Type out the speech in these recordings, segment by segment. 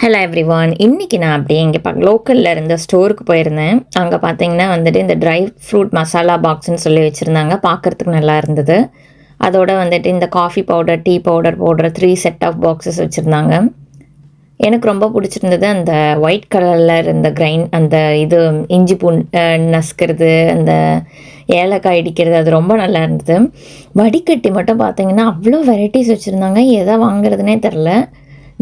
Hello every one இன்றைக்கி நான் அப்படியே இங்கே பா லோக்கலில் இருந்த ஸ்டோருக்கு போயிருந்தேன். அங்கே பார்த்தீங்கன்னா வந்துட்டு இந்த ட்ரை ஃப்ரூட் மசாலா பாக்ஸ்னு சொல்லி வச்சுருந்தாங்க. பார்க்குறதுக்கு நல்லா இருந்தது. அதோட வந்துட்டு இந்த காஃபி பவுடர் டீ பவுடர் போடுற த்ரீ செட் ஆஃப் பாக்ஸஸ் வச்சுருந்தாங்க. எனக்கு ரொம்ப பிடிச்சிருந்தது அந்த ஒயிட் கலரில் இருந்த கிரைண்ட் அந்த இது இஞ்சி பூன் நசுக்கிறது அந்த ஏலக்காய் இடிக்கிறது அது ரொம்ப நல்லா இருந்தது. வடிகட்டி மட்டும் பார்த்தீங்கன்னா அவ்வளோ வெரைட்டிஸ் வச்சுருந்தாங்க. எதை வாங்குறதுனே தெரில.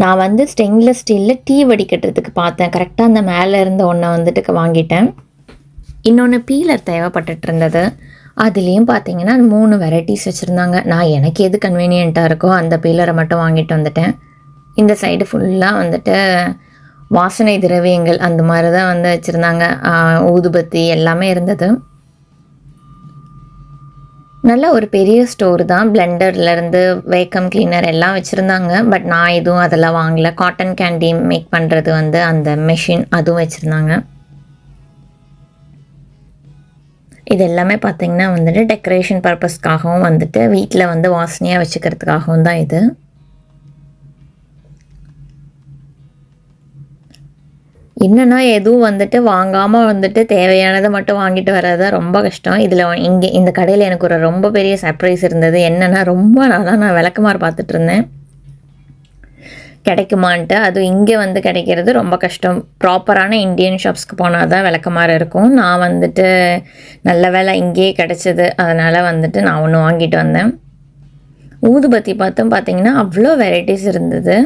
நான் வந்து ஸ்டெயின்லெஸ் ஸ்டீலில் டீ வடிக்கட்டுறதுக்கு பார்த்தேன். கரெக்டாக அந்த மேலே இருந்த ஒன்றை வந்துட்டு வாங்கிட்டேன். இன்னொன்று பீலர் தேவைப்பட்டுட்டு இருந்தது. அதுலேயும் பார்த்தீங்கன்னா மூணு வெரைட்டிஸ் வச்சுருந்தாங்க. நான் எனக்கு எது கன்வீனியண்ட்டாக இருக்கோ அந்த பீலரை மட்டும் வாங்கிட்டு வந்துட்டேன். இந்த சைடு ஃபுல்லாக வந்துட்டு வாசனை திரவியங்கள் அந்த மாதிரி தான் வந்து வச்சுருந்தாங்க. ஊதுபத்தி எல்லாமே இருந்தது. நல்ல ஒரு பெரிய ஸ்டோர் தான். பிளெண்டர்லேருந்து வேக்கம் கிளீனர் எல்லாம் வச்சுருந்தாங்க. பட் நான் எதுவும் அதெல்லாம் வாங்கல. காட்டன் கேண்டி மேக் பண்ணுறது வந்து அந்த மெஷின் அதுவும் வச்சுருந்தாங்க. இது எல்லாமே பார்த்தீங்கன்னா வந்துட்டு டெக்கரேஷன் பர்பஸ்க்காகவும் வந்துட்டு வீட்டில் வந்து வாசனையாக வச்சுக்கிறதுக்காகவும் தான் இது. என்னென்னா எதுவும் வந்துட்டு வாங்காமல் வந்துட்டு தேவையானதை மட்டும் வாங்கிட்டு வர்றது ரொம்ப கஷ்டம். இதில் இங்கே இந்த கடையில் எனக்கு ஒரு ரொம்ப பெரிய சர்ப்ரைஸ் இருந்தது. என்னென்னா ரொம்ப நாளாக நான் விளக்குமாறு பார்த்துட்டு இருந்தேன். கிடைக்குமான்ட்டு. அதுவும் இங்கே வந்து கிடைக்கிறது ரொம்ப கஷ்டம். ப்ராப்பரான இந்தியன் ஷாப்ஸ்க்கு போனால் தான் விளக்கமாறு இருக்கும். நான் வந்துட்டு நல்ல வேலை இங்கேயே கிடச்சிது. அதனால் வந்துட்டு நான் ஒன்று வாங்கிட்டு வந்தேன். ஊதுபத்தி பார்த்தும் பார்த்தீங்கன்னா அவ்வளோ வெரைட்டிஸ் இருந்தது.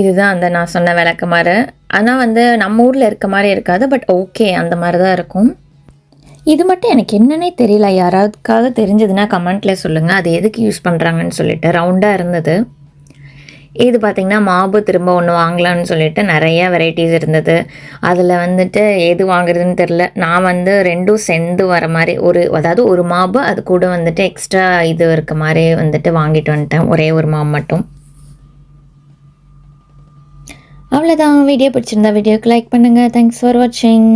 இதுதான் அந்த நான் சொன்ன விளக்கமாறு ஆனால் வந்து நம்ம ஊரில் இருக்க மாதிரி இருக்காது பட் ஓகே அந்த மாதிரி தான் இருக்கும். இது மட்டும் எனக்கு என்னன்னே தெரியல. யாராவதுக்காக தெரிஞ்சதுன்னா கமெண்ட்டில் சொல்லுங்கள் அது எதுக்கு யூஸ் பண்ணுறாங்கன்னு சொல்லிட்டு. ரவுண்டாக இருந்தது. இது பார்த்திங்கன்னா மாவு திரும்ப ஒன்று வாங்கலாம்னு சொல்லிட்டு நிறைய வெரைட்டிஸ் இருந்தது. அதில் வந்துட்டு எது வாங்குறதுன்னு தெரில நான் வந்து ரெண்டும் செந்து வர மாதிரி ஒரு அதாவது ஒரு மாவு அது கூட வந்துட்டு எக்ஸ்ட்ரா இது இருக்க மாதிரி வந்துட்டு வாங்கிட்டு வந்துட்டேன். ஒரே ஒரு மாவு மட்டும். அவ்வளோதான் வீடியோ பிடிச்சிருந்தா வீடியோக்கு லைக் பண்ணுங்கள் தேங்க்ஸ் ஃபார் வாட்சிங்